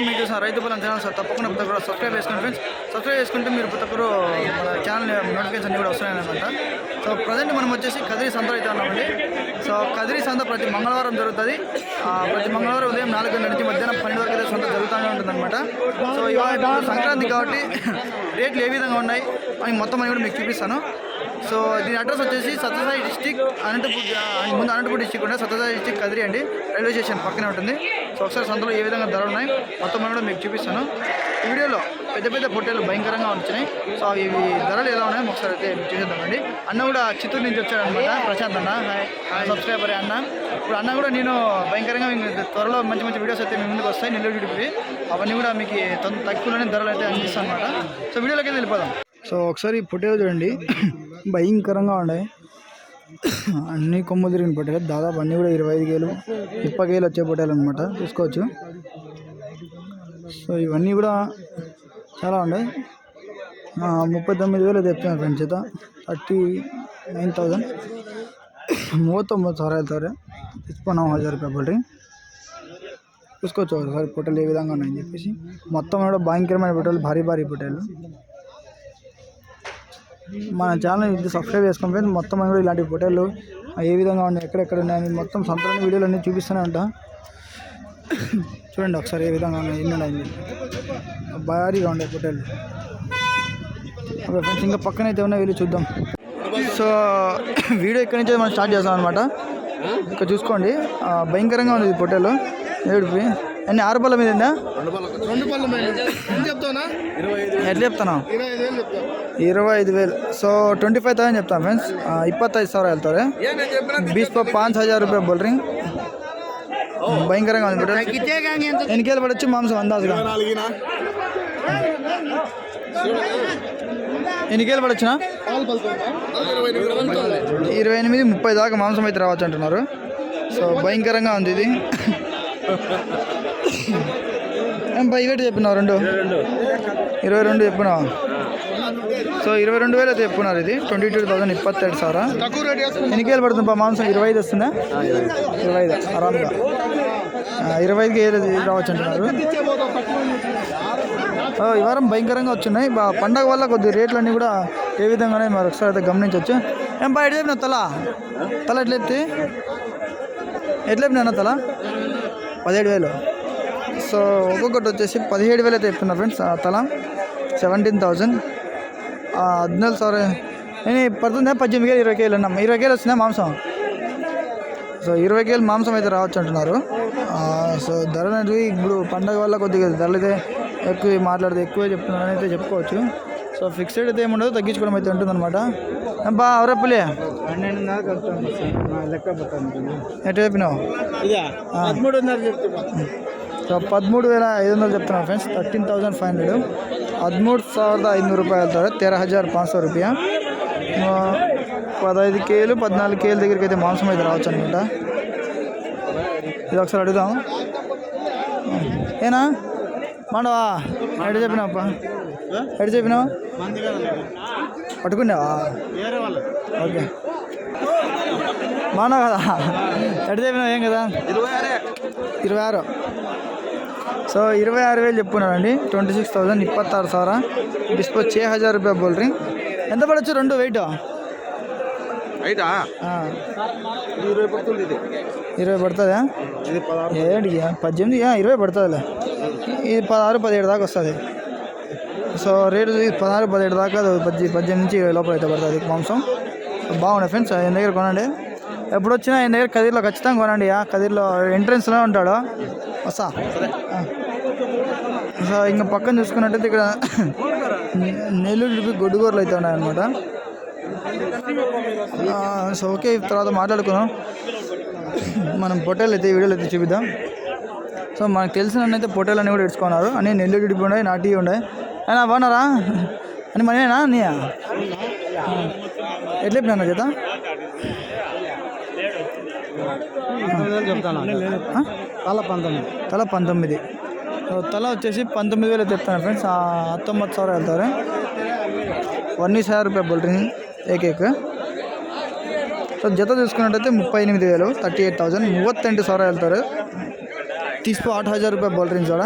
Friends మీరు చూసిన రైతు బలం ఛానల్ సార్ తప్పకుండా ప్రతి ఒక్కరు సబ్స్క్రైబ్ చేసుకోండి ఫ్రెండ్స్. సబ్స్క్రైబ్ చేసుకుంటే మీరు ప్రతి ఒక్కరు మన ఛానల్ నోటిఫికేషన్ కూడా వస్తున్నాయన్నమాట. సో ప్రజెంట్ మనం వచ్చేసి కదిరి సంత అయితే ఉన్నామండి సో కదిరి సంత ప్రతి మంగళవారం జరుగుతుంది. ప్రతి మంగళవారం ఉదయం నాలుగు గంటల నుంచి మధ్యాహ్నం పన్నెండు వరకు అయితే సంత జరుగుతూనే ఉంటుందన్నమాట. సో ఇవాళ సంక్రాంతి కాబట్టి రేట్లు ఏ విధంగా ఉన్నాయి అని మొత్తం అని కూడా మీకు చూపిస్తాను. సో దీని అడ్రస్ వచ్చేసి సత్యసాయి డిస్టిక్ అనంతపూర్ ముందు అనంతపూర్ డిస్టిక్ ఉండే సత్యసాయి డిస్టిక్ కదిరి అండి. రైల్వే స్టేషన్ పక్కనే ఉంటుంది. సో ఒకసారి సంతలో ఏ విధంగా ధరలు ఉన్నాయి మొత్తం కూడా మీకు చూపిస్తాను. ఈ వీడియోలో పెద్ద పెద్ద పొట్టేలు భయంకరంగా వచ్చినాయి. సో ఇవి ధరలు ఎలా ఉన్నాయో ఒకసారి అయితే మీకు చూసేద్దామండి అన్న కూడా చిత్తూరు నుంచి వచ్చాడనమాట. ప్రశాంత్ అన్న హాయ్. సబ్స్క్రైబర్ అన్న. ఇప్పుడు అన్న కూడా నేను భయంకరంగా త్వరలో మంచి మంచి వీడియోస్ అయితే మీ ముందుకు వస్తాయి నెల్లూరు టీడీపీ అవన్నీ కూడా మీకు తక్కువలోనే ధరలు అయితే అందిస్తాను అనమాట సో వీడియోలోకి వెళ్ళిపోదాం. సో ఒకసారి ఈ పొట్టేలు చూడండి. భయంకరంగా ఉండే. అన్ని కొమ్ము తిరిగిన పొట్టేలు దాదాపు అన్నీ కూడా ఇరవై ఐదు గేలు ముప్పై గేలు వచ్చే పట్టేలు అనమాట చూసుకోవచ్చు. సో ఇవన్నీ కూడా చాలా ఉన్నాయి ముప్పై తొమ్మిది వేలు తెచ్చాను ఫ్రెండ్స్ అయితే థర్టీ నైన్ థౌజండ్ ಮೂವತ್ತೊಂಬತ್ತು ಸಾವಿರ ಹೇಳ್ತಾರೆ సరే ಹಜಾರ್ ರೂಪಾಯಿ ಬಡ್ರಿ చూసుకోవచ్చు సార్ పొట్టలు ఏ విధంగా ఉన్నాయని చెప్పేసి. మొత్తం కూడా భయంకరమైన పొట్టలు భారీ భారీ పొట్టలు. మన ఛానల్ ఇది సబ్స్క్రైబ్ చేసుకుని ఫ్రెండ్స్. మొత్తం మనం కూడా ఇలాంటి పొట్టేలు ఏ విధంగా ఉన్నాయి ఎక్కడెక్కడ ఉన్నాయని మొత్తం సంతలోని వీడియోలు అన్నీ చూపిస్తూనే ఉంటా. చూడండి ఒకసారి ఏ విధంగా ఉన్నాయి ఎన్ని ఉన్నాయి. భారీగా ఉండే పొట్టేలు ఓకే ఫ్రెండ్స్ ఇంకా పక్కన అయితే ఉన్నాయి వెళ్ళి చూద్దాం. సో వీడియో ఇక్కడి నుంచి మనం స్టార్ట్ చేస్తాం అనమాట ఇక్కడ చూసుకోండి. భయంకరంగా ఉంది ఇది పొట్టేలు ఏడుపి. అన్ని ఆరు పళ్ళ మీద ఎట్లా చెప్తాను ఇరవై ఐదు వేలు సో ట్వంటీ ఫైవ్ థౌసండ్ చెప్తాను ఫ్రెండ్స్ ఇప్పత్తైదు సార్ వెళ్తారు బీస్ పర్ పాంచ్ హజార్ రూపాయ బోల్డ్రింగ్ భయంకరంగా ఉంది ఎన్నికేలు పడొచ్చు? మాంసం అందాజుగా. ఎన్నికలు పడొచ్చునా? ఇరవై ఎనిమిది ముప్పై దాకా మాంసం అయితే రావచ్చు అంటున్నారు. సో భయంకరంగా ఉంది ఇది. ప్రైవేట్ చెప్పినావు రెండు? ఇరవై రెండు చెప్పినావా? సో ఇరవై రెండు వేలు అయితే చెప్పున్నారు ఇది. ట్వంటీ టూ థౌసండ్ ఇప్పత్తేడు సారా. ఎన్ని కేలు పడుతుంది పా మాంసం ఇరవై ఐదు వస్తుందా? ఇరవై ఐదు ఆరామ్గా ఇరవై ఐదుకి ఏది రావచ్చు అంటున్నారు. ఈ వారం భయంకరంగా వచ్చున్నాయి బా పండగ వల్ల కొద్ది రేట్లన్నీ కూడా ఏ విధంగానే మరి ఒకసారి అయితే గమనించవచ్చు ఏం బా ఎట్లా చెప్పినా తల తల ఎట్లెత్తి ఎట్లెప్పినా తల? పదిహేడు వేలు. సో ఒక్కొక్కటి వచ్చేసి పదిహేడు వేలు అయితే చెప్తున్నారు ఫ్రెండ్స్ తల సెవెంటీన్ థౌజండ్ హద్నాలుగు సారీ నేను పడుతుంది? పద్దెనిమిది కేలు ఇరవై కేలు అన్నాం. ఇరవై కేలు వస్తున్నాయి మాంసం? సో ఇరవై కేలు మాంసం అయితే రావచ్చు అంటున్నారు. సో ధరలు అనేది ఇప్పుడు పండగ వల్ల కొద్దిగా ధరలు అయితే ఎక్కువ మాట్లాడితే ఎక్కువ అని అయితే చెప్పుకోవచ్చు. సో ఫిక్స్డ్ అయితే ఏముండదు తగ్గించుకోవడం అయితే ఉంటుందన్నమాట. బా ఎవరే ఎటు చెప్పినావు? ఇదా పదమూడున్నర చెప్తున్నా సో పదమూడు వేల ఐదు వందలు చెప్తున్నాను friends thirteen thousand five hundred ಹದಿಮೂರು ಸಾವಿರದ ಐನೂರು ರೂಪಾಯಿ ಹೇಳ್ತಾರೆ తెర హజార్ పాంచ్ సో రూపాయ పదహైదు కేలు పద్నాలుగు కేలు దగ్గరికి అయితే మాంసం అయితే రావచ్చు అనమాట ఇది ఒకసారి అడుగుదాం ఏనా మాండవా ఎటు చెప్పినావప్ప ఎటు చెప్పినావు మంది కదా పట్టుకున్నావా వేరే వాళ్ళు ఓకే మానవ కదా ఎటు చెప్పినావు ఏం కదా ఇరవై ఆరే సో ఇరవై ఆరు వేలు చెప్పు అండి ట్వంటీ సిక్స్ థౌజండ్ ఇప్పత్తారు సారా. డిస్పో చే హజార్ రూపాయ బోల్ రీ ఎంత పడచ్చు రెండు వెయిట్? ఇరవై పడుతుంది పడుతుందా? ఏడు పద్దెనిమిది? ఇరవై పడుతుందిలే. ఇది పదహారు పదిహేడు దాకా వస్తుంది. సో రేటు పదహారు పదిహేడు దాకా పద్దె పద్దెనిమిది నుంచి ఇరవై లోపల అయితే పడుతుంది మాంసం. బాగున్నాయి ఫ్రెండ్స్ ఆయన దగ్గర కొనండి. ఎప్పుడు వచ్చినా ఆయన దగ్గర కదిర్లో ఖచ్చితంగా కొనండి. ఆ కదిర్లో ఎంట్రెన్స్లో ఉంటాడు. వస్తా. సో ఇంకా పక్కన చూసుకున్నట్టయితే ఇక్కడ నెల్లూరు టిపి గొడ్డుగోరలు అయితే ఉన్నాయన్నమాట. సో ఓకే తర్వాత మాట్లాడుకున్నాం మనం పొట్టేలు అయితే వీడియోలు అయితే చూపిద్దాం. సో మనకు తెలిసిన అయితే పొట్టేలు అన్నీ కూడా ఇడ్చుకున్నారు. అన్నీ నెల్లూరు టిపి ఉన్నాయి నాటి ఉన్నాయి. అయినా బాగున్నారా? అని మనమేనా నీ ఎట్లా చెప్పినా చేత తల పంతొమ్మిది. తల పంతొమ్మిది. తల వచ్చేసి పంతొమ్మిది వేలు చెప్తాను ఫ్రెండ్స్. ಹತ್ತೊಂಬತ್ತು సార్ వెళ్తారు. వన్నీ ಸಾವಿರ ರೂಪಾಯಿ బొల్ట్రీని ఏకేక్. సో జత చూసుకున్నట్టయితే ముప్పై ఎనిమిది వేలు థర్టీ ఎయిట్ థౌజండ్ మూవత్తెంటు సార్ వెళ్తారు. తీసుకో ఆట్ హజార్ రూపాయ బొల్ట్రీని చూడ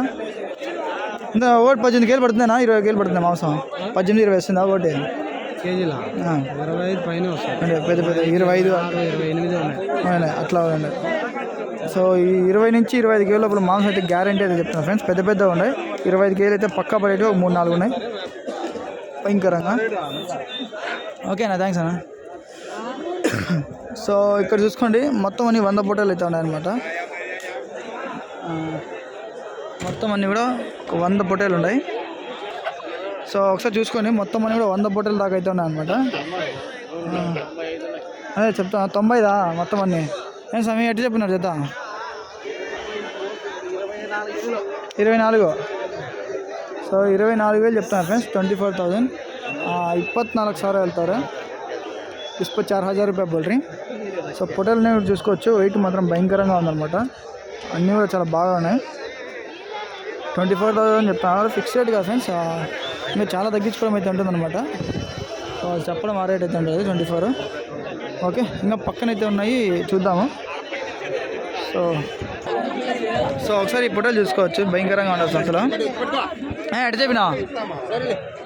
ఇంకా ఓటు పద్దెనిమిది కేలు పడుతుందేనా? ఇరవై కేలు పడుతుంది మాంసం? పద్దెనిమిది ఇరవై వస్తుందా? ఓటే. కేజీలా? ఇరవై ఐదు పైన పెద్ద పెద్ద ఇరవై ఐదు ఇరవై ఎనిమిది ఉన్నాయి. అట్లా సో ఈ ఇరవై నుంచి ఇరవై ఐదు కేజీల లోపల మాంసం అయితే గ్యారంటీ అయితే చెప్తున్నాను ఫ్రెండ్స్ పెద్ద పెద్దగా ఉన్నాయి ఇరవై ఐదు కేజీలు అయితే పక్కా పడేవి ఒక మూడు నాలుగు ఉన్నాయి. భయంకరంగా. ఓకేనా థ్యాంక్స్ అన్న. సో ఇక్కడ చూసుకోండి మొత్తం అన్ని వంద ఫోటోలు అయితే ఉన్నాయన్నమాట. మొత్తం అన్నీ కూడా ఒక వంద పొట్టేలు ఉన్నాయి. సో ఒకసారి చూసుకొని మొత్తం అని కూడా వంద బోటల్ దాకా అయితే ఉన్నాయి అనమాట అదే చెప్తాను తొంభైదా మొత్తం అన్ని? ఏం సమయం ఎట్టు చెప్పినారు చేత ఇరవై నాలుగు. సో ఇరవై నాలుగు వేలు చెప్తాను ఫ్రెండ్స్ ట్వంటీ ఫోర్ థౌజండ్. ఇప్పత్నాలుగు సార్ వెళ్తారు. ఇసుకు చార్ హజార్ రూపాయ బోల్ రీ సో పొటల్ని చూసుకోవచ్చు. వెయిట్ మాత్రం భయంకరంగా ఉందన్నమాట. అన్నీ కూడా చాలా బాగా ఉన్నాయి. ట్వంటీ ఫోర్ థౌజండ్ చెప్తాను ఫిక్స్ రేట్ కదా ఫ్రెండ్స్ ఇంకా చాలా తగ్గించుకోవడం అయితే ఉంటుందన్నమాట. చెప్పడం ఆ రేట్ అయితే ఉంటుంది ట్వంటీ ఫోర్. ఓకే ఇంకా పక్కనైతే ఉన్నాయి చూద్దాము. సో సో ఒకసారి ఈ ఫోటోలు చూసుకోవచ్చు భయంకరంగా ఉండదు అసలు ఎటు చెప్పినా?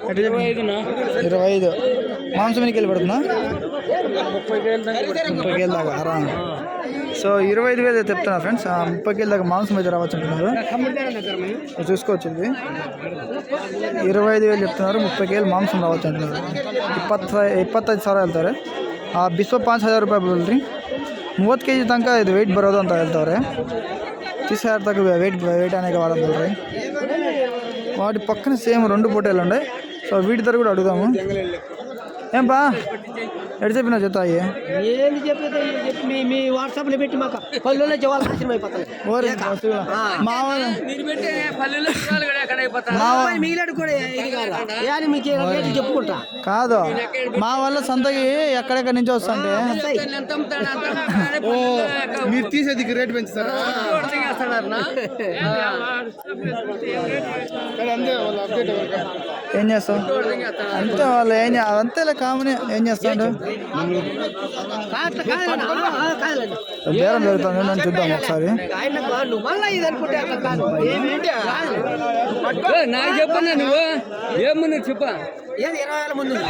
ఎటు చెప్పినా? ఇరవై ఐదు. మాంసం ఎన్నికెళ్ళి కేలు పడుతుందా? ముప్పై కేలు దాకా. రా. సో ఇరవై ఐదు వేలు చెప్తున్నా ఫ్రెండ్స్ ఆ ముప్పై కేలు దాకా మాంసం అయితే రావచ్చు అంటున్నారు సో చూసుకోవచ్చు ఇది ಇರವೈ ಐದು ವೇಲು చెప్తున్నారు ముప్పై కేలు మాంసం రావచ్చు అంటున్నారు ಇಪ್ಪತ್ತು ಇಪ್ಪತ್ತೈದು ಸಾವಿರ ಹೇಳ್ತಾರೆ ಆ ಬಿಸ್ವ ಪಾಂಚ್ ಹಜಾರ್ ರೂಪಾಯಿ ಬೀಳ್ರಿ ಮೂವತ್ತು ಕೆ ಜಿ ತನಕ ಇದು ವೆಯ್ಟ್ ಬರೋದು ಅಂತ ಹೇಳ್ತವ್ರೆ తీస్ హజార్ తగ్గ వెయిట్ వెయిట్ అనేక వాడదు బోల్రీ వాటి పక్కన సేమ్ రెండు పొట్టేలు ఉన్నాయి సో వీటి ధర కూడా అడుగుదాము ఏం బా ఎటు చెప్పినా జత అయ్యి? ఏంది చెప్పేది? చెప్పి మీ మీ వాట్సాప్లో పెట్టి మాకు పల్లెల్లో జవాలు నాశనం అయిపోతాయి ఓరి మా వాళ్ళ మా వా- మిగిలాడు కూడా ఇది కాదు మీకు చెప్పుకుంటా? కాదు. మా వల్ల సంతకి ఎక్కడెక్కడి నుంచి వస్తుంటే మీరు తీసేది రేట్ పెంచుతారా? అంతే వాళ్ళు అప్డేట్ ఏం చేస్తావు? అంతే వాళ్ళు ఏం అంతేలే కామనే ఏం చేస్తాడు? కాదు కాదులేండి. ఆ, ఆ, కాదులేండి. బేరం జరుగుతుంది నేను చూద్దాం ఒకసారి ఆయన నువ్వు మళ్ళీ ఇది అనుకుంటే అట్లా కాదు ఏమిటి? నాకు చెప్పన్నా నువ్వు ఏమన్నా చెప్పా ఏది ఇరవై వేల ముందు ఉందా?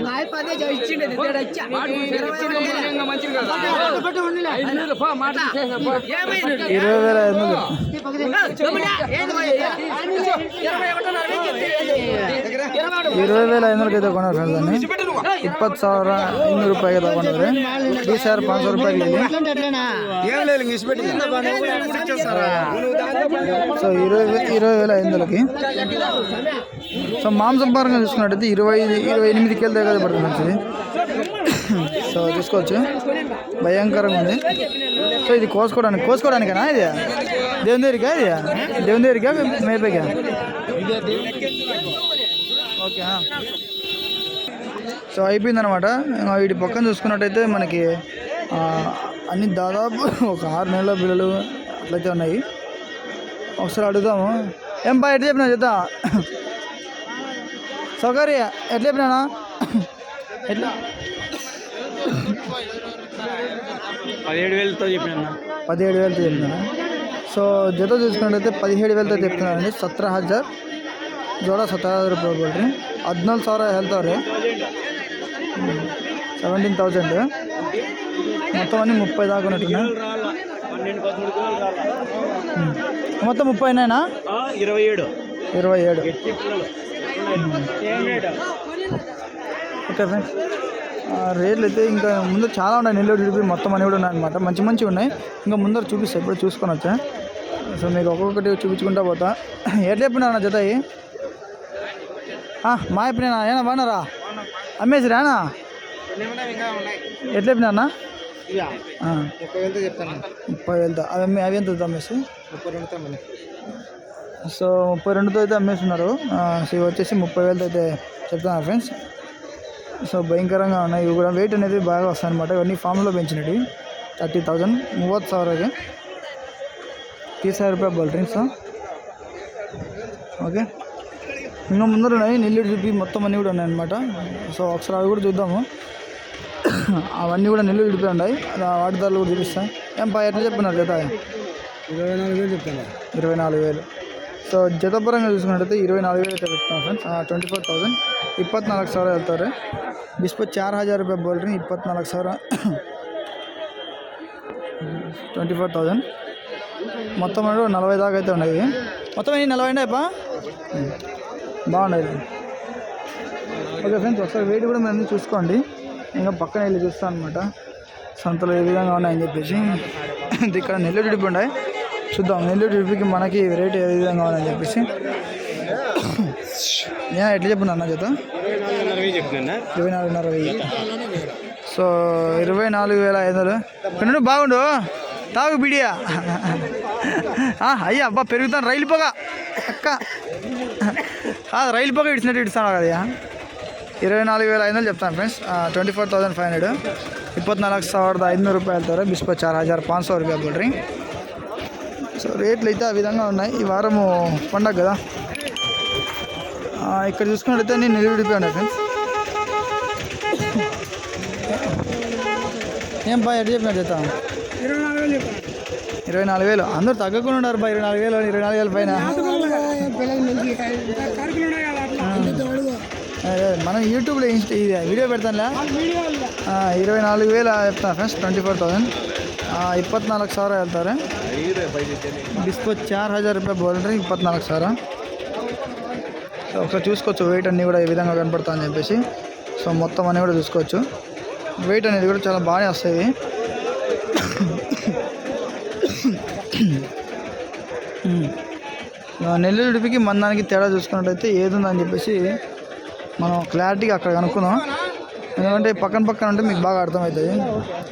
నా అయిపో అదే చె- ఇచ్చిండేది తేడా ఇచ్చా. ఇరవై వేల ముందు ఉందా? పట్టు ఉండిలే. ఏమైంది? ఇరవై వేల ఐదు వందలు ఇరవై వేల ఐదు ತಗೊಂಡ್ರೆ ಫ್ರೆಂಡ್ಸ್ ಇಪ್ಪತ್ತು ಸಾವಿರ ಇನ್ನೂರು రూపాయలు అయితే ಈ ಸಾವಿರ ಪಾಂಚ రూపాయలు సో ఇరవై ఇరవై వేల ఐదు వందలకి సో మాంసపరంగా చూసుకున్నట్టయితే ఇరవై ఇరవై ఎనిమిది కేల దగ్గర పడుతుంది మంచిది. సో చూసుకోవచ్చు. భయంకరంగా ఉంది. సో ఇది కోసుకోవడానికి కోసుకోవడానికేనా ఇది? దేవుని దగ్గరికా దేవుని దగ్గరికా మేపేకా ఓకే సో అయిపోయిందనమాట వీటి పక్కన చూసుకున్నట్టయితే మనకి అన్ని దాదాపు ఒక ఆరు నెలల పిల్లలు అట్లయితే ఉన్నాయి. ఒకసారి అడుగుదాము. ఏం బా ఎట్లా చెప్పినా చేద్దా సౌకర్య ఎట్లా చెప్పినానా? ఎట్లా? పదిహేడు వేలతో చెప్పిన పదిహేడు వేలతో చెప్తున్నా సో జత చూసుకున్నట్టయితే పదిహేడు వేలతో చెప్తున్నారండి సత్ర హజార్ జోడ ಸತ್ರ ಹಜಾರ್ ರೂಪಾಯಿ ಬೋಲ್ರಿ ಹದಿನಾಲ್ಕು ಸಾವಿರ ಹೇಳ್ತಾವ್ರೆ సెవెంటీన్ థౌజండ్ మొత్తం అన్ని ముప్పై దాకా ఉన్నట్టున్నాయి పన్నెండు పదమూడు కిలోలు రాలా ఉమ్. మొత్తం ముప్పైనేనా ఇరవై ఏడు ఇరవై ఏడు ఎట్టి పిల్లలు ఏం రేటు ఓకే ఫ్రెండ్స్ ఆ, రేట్లు అయితే ఇంకా ముందు చాలా ఉన్నాయి నెల్లూరు జిడిపి మొత్తం అని కూడా ఉన్నాయన్నమాట మంచి మంచి ఉన్నాయి ఇంకా ముందర చూపిస్తాయి ఇప్పుడు చూసుకొని వచ్చా సో మీకు ఒక్కొక్కటి చూపించుకుంటా పోతా. ఎట్లా చెప్పినా జత మా చెప్పినా ఏనా బాగున్నారా? అమ్మేసిరా అన్నా ఎట్లా చెప్పినా అన్నా? ముప్పై వేలతో. అవి అమ్మే అవి ఎంత అమ్మేసి? ముప్పై రెండుతో సో ముప్పై రెండుతో అయితే అమ్మేస్తున్నారు. సో ఇవి వచ్చేసి ముప్పై వేలతో అయితే చెప్తాను ఫ్రెండ్స్. సో భయంకరంగా ఉన్నాయి. ఇవి కూడా వెయిట్ అనేది బాగా వస్తాయి అనమాట ఇవన్నీ ఫామ్లో పెంచినవి. Thirty thousand. మూవత్ ಸಾವಿರಗೆ तीस हज़ार రూపాయ बोल ड्रिंक्स ఓకే. ఇంకా ముందర ఉన్నాయి నెల్లూరు జిలిపి మొత్తం అన్నీ కూడా ఉన్నాయన్నమాట. సో ఒకసారి అవి కూడా చూద్దాము. అవన్నీ కూడా నెల్లూరు జిలిపి ఉన్నాయి. వాటి ధరలు కూడా చూపిస్తాను ఏం పా ఎట్లా చెప్పినారు జత? ఇరవై నాలుగు వేలు. చెప్తాను ఇరవై నాలుగు వేలు సో జతపరంగా చూసుకున్నట్టయితే ఇరవై నాలుగు వేలు అయితే చెప్తాను friends. Twenty four thousand. Sir వెళ్తారు. ಹೇಳ್ತಾರೆ చార్ హజార్ రూపాయ ರೂಪಾಯಿ ಬೋಲ್ರಿ నాలుగు సార్ ట్వంటీ ఫోర్ థౌసండ్. మొత్తం నలభై దాకా అయితే ఉన్నాయి. మొత్తం ఎన్ని? నలభై ఉన్నాయప్పా బాగున్నాయి. ఓకే ఫ్రెండ్స్ ఒకసారి వెయిట్ కూడా మీరు చూసుకోండి. ఇంకా పక్కన వెళ్ళి చూస్తాను అనమాట సంతలో ఏ విధంగా ఉన్నాయని చెప్పేసి. ఇక్కడ నెల్లూరు డిపి ఉన్నాయి చూద్దాం. నెల్లూరు డిపికి మనకి రేట్ ఏ విధంగా ఉన్నాయని చెప్పేసి. నేను ఎట్లా చెప్పిన అన్న చేత ఇరవై నాలుగున్నర వెయ్యి. సో ఇరవై నాలుగు వేల ఐదు వందలు. బాగుండు. తాగు బిడియా. అయ్యా అబ్బా పెరుగుతాను. రైలు పొగ. అక్క. రైలు పొగ ఇడిచినట్టు ఇడుస్తాను కదయ్యా ఇరవై నాలుగు వేల ఐదు వందలు చెప్తాను friends. Twenty four thousand five hundred ಇಪ್ಪತ್ನಾಲ್ಕು ಸಾವಿರದ ಐದುನೂರು రూపాయలతో ತರ చార్ హజార్ ಹಜಾರ್ ಪಾಂಚ ಸಾವಿರ ರೂಪಾಯಿ సో రేట్లు అయితే ఆ విధంగా ఉన్నాయి. ఈ వారము పండగ కదా. ఇక్కడ చూసుకున్నట్లయితే నేను నిలబడిపోయాను ఫ్రెండ్స్. ఏం బాయ్ ఎట్ చెప్పినట్టు ఇరవై నాలుగు వేలు అందరూ తగ్గకుండా ఉన్నారు బా ఇరవై నాలుగు వేలు ఇరవై నాలుగు వేల పైన అదే, మనం యూట్యూబ్లో ఇన్స్టా ఇది వీడియో పెడతానులే ఆ, ఇరవై నాలుగు వేలు చెప్తాను ఫ్రెండ్స్ ట్వంటీ ఫోర్ థౌసండ్ ಇಪ್ಪತ್ನಾಲ್ಕು ಸಾವಿರ ಹೇಳ್ತಾರೆ డిస్పో చార్ హజార్ రూపాయలు బోల్డ్రీ ఇప్పత్నాలుగు ಸಾವಿರ సో ఒకసారి చూసుకోవచ్చు వెయిట్ అన్నీ కూడా ఏ విధంగా కనపడతా అని చెప్పేసి సో మొత్తం అన్నీ కూడా చూసుకోవచ్చు వెయిట్ అనేది కూడా చాలా బాగానే వస్తాయి నెల్లూరుడిపికి మందానికి తేడా చూసుకున్నట్టయితే ఏదుందని చెప్పేసి మనం క్లారిటీగా అక్కడ కనుక్కుందాం. ఎందుకంటే పక్కన పక్కన ఉంటే మీకు బాగా అర్థమవుతుంది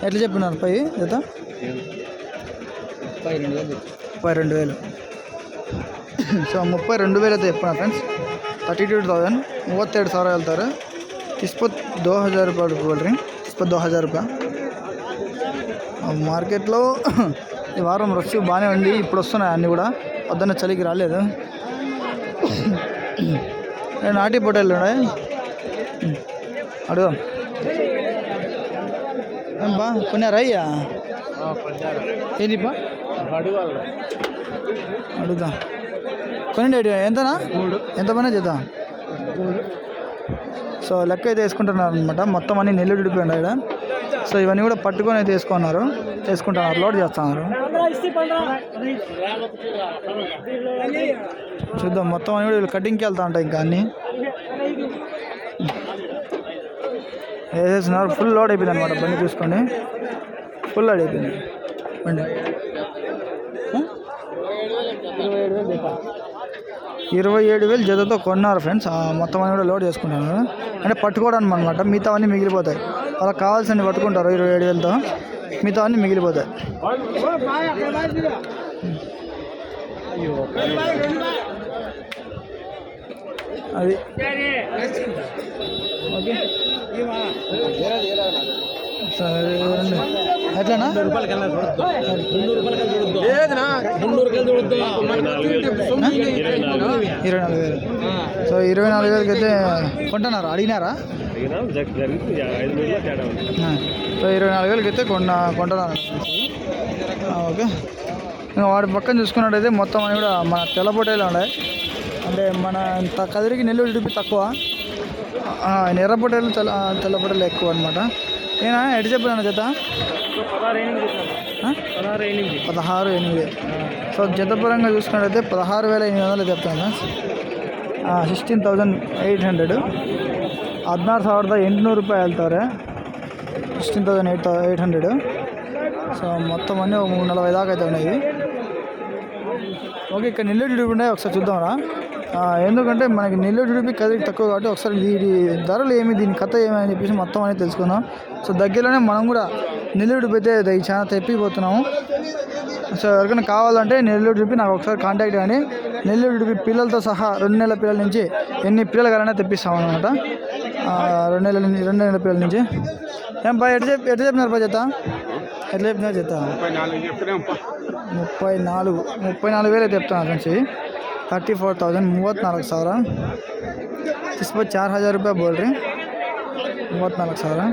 ఎట్లా చెప్పినారు? పై జత? ముప్పై రెండు వేలు. సో ముప్పై రెండు వేలు అయితే చెప్పిన ఫ్రెండ్స్. థర్టీ టూ థౌజండ్ ముప్పై ఏడు సార్ వెళ్తారు. ಇಸ್ಪತ್ దో హజార్ రూపాయలు ಹುಡುಕೊಳ್ರಿ ఇస్పత్ దో హజార్ రూపాయ. మార్కెట్లో ఈ వారం రష్యూ బాగానే ఉంది. ఇప్పుడు వస్తున్నాయి అన్నీ కూడా. పొద్దున్న చలికి రాలేదు? ఏ నాటి పొట్టేళ్ళు ఉన్నాయి? అడుగుదాం ఏం బా కొన్నారా అయ్యా? ఏంటి అడుగుతా కొనండి ఎంతనా? ఎంత పని చేద్దాం సో లెక్క అయితే వేసుకుంటున్నారు అనమాట మొత్తం అన్ని నెల్లు విడిపోయింది సో ఇవన్నీ కూడా పట్టుకొని అయితే వేసుకున్నారు. వేసుకుంటున్నారు లోడ్ చేస్తున్నారు. చూద్దాం మొత్తం అని కూడా వీళ్ళు కటింగ్కి వెళ్తా ఉంటాయి ఇంకా అన్నీ. వేసేసినారు ఫుల్ లోడ్ అయిపోయింది అనమాట బండి చూసుకోండి ఫుల్ లోడ్ అయిపోయింది. బండి. ఇరవై ఏడు వేలు జతతో కొన్నారు ఫ్రెండ్స్. ఆ మొత్తం అన్ని కూడా లోడ్ చేసుకుంటాను. అంటే పట్టుకోవడానికి అనమాట మిగతా అన్నీ మిగిలిపోతాయి. వాళ్ళకి కావాల్సినవి పట్టుకుంటారు ఇరవై ఏడు వేలతో. మిగతా అన్నీ మిగిలిపోతాయి. అది. ఓకే ఎట్లనా? ఇరవై నాలుగు వేలు. సో ఇరవై నాలుగు వేలకి అయితే కొంటున్నారా? అడిగినారా? సో ఇరవై నాలుగు వేలకి అయితే కొన్న కొంటున్నారు ఆ, ఓకే. వాడి పక్కన చూసుకున్నట్టయితే మొత్తం అన్ని కూడా మన తెల్ల పొట్టేలు ఉన్నాయి. అంటే మన కదిరికి నెల్లూరు ఇడిపి తక్కువ. ఆ, ఎర్ర పొట్టేలు తెల్ల తెల్ల పొట్టేలు ఎక్కువ అనమాట నేనా ఎటు చెప్పాను జత ఆ? పదహారు ఎనిమిది సో జతపరంగా చూసుకున్నట్టయితే పదహారు వేల ఎనిమిది వందలు చెప్తాను ಸಿಕ್ಸ್ಟೀನ್ ತೌಸಂಡ್ ಏಯ್ಟ್ ಹಂಡ್ರೆಡು ಹದಿನಾರು ಸಾವಿರದ ಎಂಟುನೂರು ರೂಪಾಯಿ ಹೇಳ್ತಾರೆ sixteen thousand eight eight hundred so మొత్తం అన్నీ ఒక మూడు నలభై దాకా అయితే ఉన్నాయి ఓకే ఇక్కడ నెల్లూరు టీడీపీ ఉన్నాయి ఒకసారి చూద్దామరా ఎందుకంటే మనకి నెల్లూరు టీడీపీ కదిరికి తక్కువ కాబట్టి ఒకసారి దీని ధరలు ఏమి దీని కథ ఏమి అని చెప్పేసి మొత్తం అనేది తెలుసుకుందాం. సో దగ్గరలోనే మనం కూడా నెల్లూరు అయితే ఇది చాలా తెప్పిపోతున్నాము సో ఎవరికైనా కావాలంటే నెల్లూరు టీడీపీ నాకు ఒకసారి కాంటాక్ట్ కానీ నెల్లూరు టీడీపీ పిల్లలతో సహా రెండు నెలల పిల్లల నుంచి ఎన్ని పిల్లలు కావాలన్నా తెప్పిస్తాం అనమాట రెండు నెలల రెండు నెలల పిల్లల నుంచి. ఏం పా ఎట్లా చెప్పి ఎట్లా చెప్పినారు పా చేత ఎట్లా చెప్పినా చెప్తాను ముప్పై నాలుగు ముప్పై నాలుగు వేలు చెప్తాను నుంచి थर्टी फोर थौसंड నాలుగు सवि इसमें చార్ హజార్ రూపాయ बोल रही నాలుగు सवि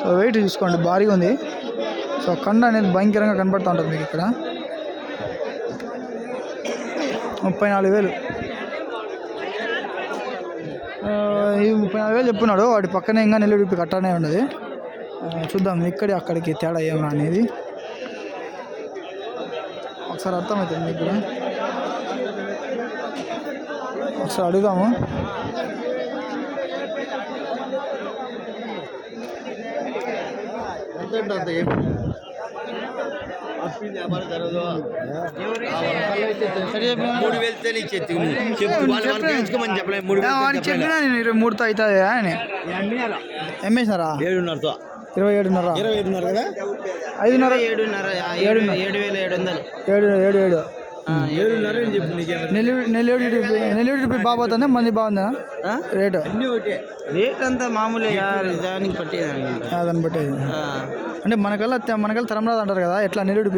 సో వెయిట్ చూసుకోండి భారీగా ఉంది. సో కండ అనేది భయంకరంగా కనపడుతూ ఉంటుంది మీకు ఇక్కడ. ముప్పై నాలుగు వేలు. ఈ ముప్పై నాలుగు వేలు చెప్పున్నాడు వాటి పక్కనే ఇంకా నెల్లూరు రూపాయి కట్టనే ఉండదు చూద్దాం ఇక్కడి అక్కడికి తేడా ఏమన్నా అనేది. ఒకసారి అర్థమవుతుంది మీకు కూడా. ఒకసారి అడుగుదాము. మూడు వాళ్ళు పెంచుకోమని చెప్పలేదు మూడు చెప్పినా నేను మూడుతో అవుతుంది అని. ఏడున్నరతో. ఇరవై ఏడున్నర. ఇరవై ఐదున్నర కదా? ఐదున్నర. ఏడున్నర ఏడు ఏడు వేల ఏడు వందలు. ఏడు ఏడు ఏడు. ఏడున్నర అని చెప్పు నీకేం నెల్లూరు మంది బాగుందా? రేటు? రేట్ అంతా మామూలే దానికి పట్టేదాన్ని ఆ, దాన్ని బట్టి అంటే మనకల్లా మనకల్లా తరంరాదు అంటారు కదా ఎట్లా నెల్లూరు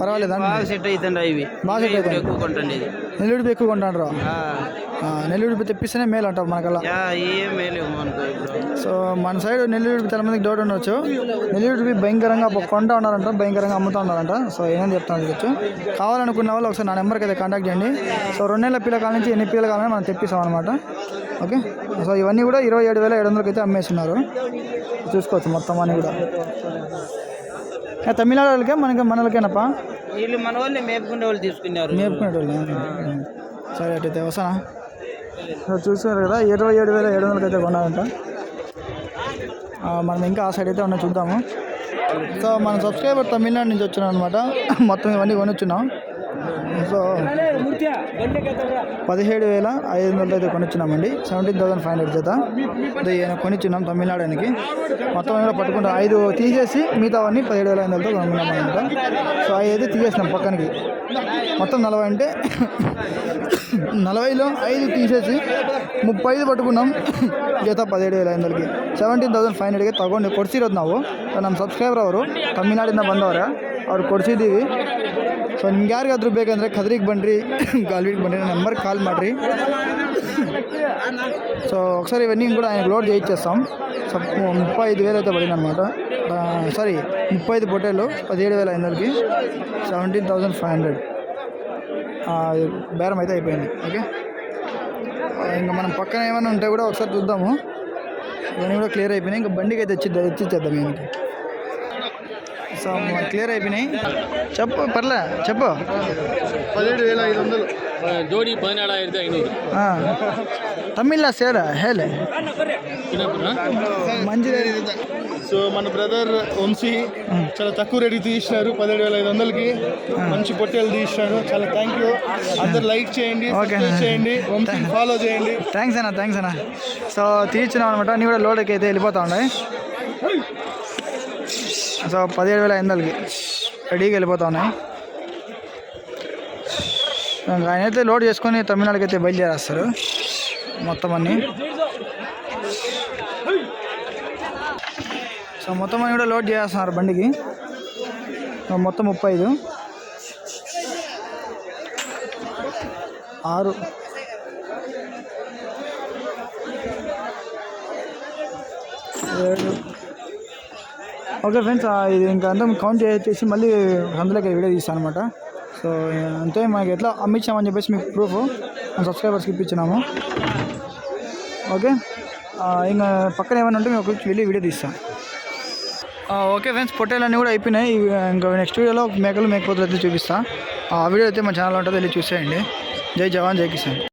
పర్వాలేదా? బాగా సెట్ అవుతుండ ఇవి. బాగా సెట్ అవుతుంది ఎక్కువ కొంటుండేది. నెల్లూరు ఎక్కువ కొంటారు ఆ, నెల్లూరు తెప్పిస్తేనే మేలు అంటారు మనకల్లా సో మన సైడ్ నెల్లూరు చాలా మందికి డౌట్ ఉండొచ్చు. నెల్లూరు భయంకరంగా కొంట ఉన్నారంట భయంకరంగా అమ్ముతూ ఉన్నారంట సో ఏమని చెప్తాను చూడొచ్చు కావాలనుకున్న వాళ్ళు ఒకసారి నా నెంబర్కి అయితే కాంటాక్ట్ చేయండి. సో రెండు నెలల పిల్లకాల నుంచి ఎన్ని పిల్లలు కావాలని మనం తెప్పిస్తాం అనమాట ఓకే? సో ఇవన్నీ కూడా ఇరవై ఏడు వేల ఏడు వందలకి అయితే అమ్మేస్తున్నారు. చూసుకోవచ్చు మొత్తం అన్నీ కూడా. తమిళనాడు వాళ్ళకే మనకి మనలకేనప్పా? వీళ్ళు మన వాళ్ళే మేపుకుండే వాళ్ళు తీసుకున్నారు మేపుకునేటోళ్ళు. సరే అటైతే వస్తానా? చూస్తున్నారు కదా ఇరవై ఏడు వేల ఏడు వందలకి అయితే కొన్నారంట మనం ఇంకా ఆ సైడ్ అయితే ఉన్నా చూద్దాము? సో మన సబ్స్క్రైబర్ తమిళనాడు నుంచి వచ్చినాం అనమాట మొత్తం ఇవన్నీ కొనొచ్చున్నాం. సో పదిహేడు వేల ఐదు వందలతో అయితే కొనిచ్చున్నామండి సెవెంటీన్ థౌసండ్ ఫైవ్ హండ్రెడ్ చేత ఇది ఈయన కొనిచ్చున్నాం తమిళనాడుకి మొత్తం కూడా పట్టుకుంటాం ఐదు తీసేసి మిగతావన్నీ పదిహేడు వేల ఐదు వందలతో కొనుక్కున్నాం అనమాట సో అవి అయితే తీసేసినాం పక్కనకి మొత్తం నలభై అంటే నలభైలో ఐదు తీసేసి ముప్పై ఐదు పట్టుకున్నాం ಜೊತೆ ಪದಿನೇಳು ವೇಲ ಎಂದಲ್ಗೆ ಸೆವೆಂಟೀನ್ ತೌಸಂಡ್ ಫೈವ್ ಹಂಡ್ರೆಡ್ಗೆ ತೊಗೊಂಡು ಕೊಡ್ಸಿರೋದು ನಾವು ಸೊ ನಮ್ಮ ಸಬ್ಸ್ಕ್ರೈಬರ್ ಅವರು ತಮಿಳ್ನಾಡಿಂದ ಬಂದವ್ರೆ ಅವ್ರು ಕೊಡಿಸಿದ್ದೀವಿ ಸೊ ನಿಮ್ಗೆ ಯಾರಿಗಾದ್ರೂ ಬೇಕಂದರೆ ಕದ್ರಿಗೆ ಬನ್ನಿರಿ ಗಾಲ್ವಿಗೆ ಬನ್ನಿರಿ నా నెంబర్కి కాల్ ಮಾಡಿರಿ సో ఒకసారి ఇవన్నీ కూడా ఆయన లోడ్ చేయించేస్తాం సో ముప్పై ఐదు వేలు అయితే పడింది అనమాట సారీ ముప్పై ఐదు పొట్టేలు పదిహేడు వేల ఐదు వందలకి సెవెంటీన్ థౌసండ్ ఫైవ్ హండ్రెడ్ బేరం అయితే అయిపోయింది ఓకే ఇంకా మనం పక్కన ఏమైనా ఉంటే కూడా ఒకసారి చూద్దాము ఇవన్నీ కూడా క్లియర్ అయిపోయినాయి ఇంకా బండికి అయితే తెచ్చి తెచ్చిచ్చేద్దాం ఈయనకి సో క్లియర్ అయిపోయినాయి. చెప్పు పర్లే చెప్పు. పదిహేడు వేల ఐదు వందలు. జోడి పదిహేడు ఐదు ఐనూరు తమిళ సేరా హేలే. మంచిదే. సో మన బ్రదర్ వంశీ చాలా తక్కువ రేటుకి తీసినారు పదిహేడు వేల ఐదు వందలకి. మంచి పొట్టేలు తీసినారు. చాలా థ్యాంక్ యూ అందరు లైక్ చేయండి చేయండి ఫాలో చేయండి. థ్యాంక్స్ అన్న థ్యాంక్స్ అన్న. సో తీర్చున్నాం అనమాట నీ కూడా లోడ్కి అయితే వెళ్ళిపోతా ఉన్నాయి సో పదిహేడు వేల ఐదు వందలకి రెడీగా వెళ్ళిపోతా ఉన్నాయి ఆయన అయితే లోడ్ చేసుకొని తమిళనాడుకి అయితే బయలుదేరేస్తారు మొత్తం అన్నీ. సో మొత్తం అన్ని కూడా లోడ్ చేస్తున్నారు బండికి. మొత్తం ముప్పై ఐదు. ఆరు. ఏడు. ఓకే ఫ్రెండ్స్ ఇది ఇంకా అంతా కౌంట్ చేసి మళ్ళీ అందులోకి వీడియో తీస్తాను అనమాట సో అంతే మనకి ఎట్లా అమ్మించామని చెప్పేసి మీకు ప్రూఫ్ సబ్స్క్రైబర్స్కి ఇప్పించినాము. ఓకే? ఇంకా పక్కన ఏమైనా ఉంటే మేము ఒకరికి వెళ్ళి వీడియో తీస్తాం. ఓకే ఫ్రెండ్స్ పొట్టేలన్నీ కూడా అయిపోయినాయి. ఇంకా నెక్స్ట్ వీడియోలో మేకలు మేకపోతులు అయితే చూపిస్తాను ఆ వీడియో అయితే మా ఛానల్ ఉంటుంది వెళ్ళి చూసేయండి. జై జవాన్ జై కిసాన్.